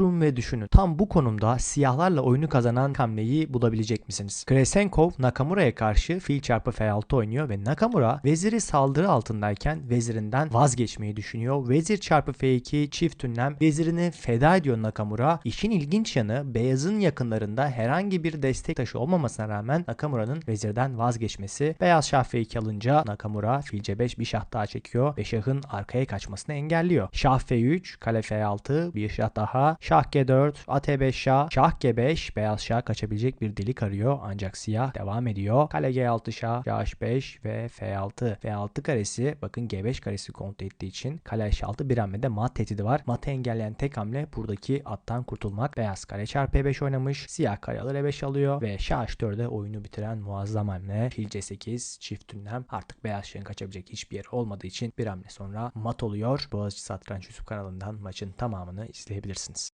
Durun ve düşünün. Tam bu konumda siyahlarla oyunu kazanan hamleyi bulabilecek misiniz? Kresenkov Nakamura'ya karşı fil çarpı F6 oynuyor ve Nakamura veziri saldırı altındayken vezirinden vazgeçmeyi düşünüyor. Vezir çarpı F2 çift ünlem vezirini feda ediyor Nakamura. İşin ilginç yanı beyazın yakınlarında herhangi bir destek taşı olmamasına rağmen Nakamura'nın vezirden vazgeçmesi. Beyaz şah F2 alınca Nakamura fil C5 bir şah daha çekiyor ve şahın arkaya kaçmasını engelliyor. Şah F3, kale F6, bir şah daha, şah G4, at E5 şah, şah G5, beyaz şah kaçabilecek bir delik arıyor ancak siyah devam ediyor. Kale G6 şah, şah H5 ve F6. F6 karesi bakın G5 karesi kontrol ettiği için kale H6 bir hamlede mat tehdidi var. Matı engelleyen tek hamle buradaki attan kurtulmak. Beyaz kale çarpı E5 oynamış. Siyah kare alır E5 alıyor ve şah H4'de oyunu bitiren muazzam hamle. Fil C8 çift ünlem. Artık beyaz şahın kaçabilecek hiçbir yer olmadığı için bir hamle sonra mat oluyor. Boğaziçi Satranç YouTube kanalından maçın tamamını izleyebilirsiniz.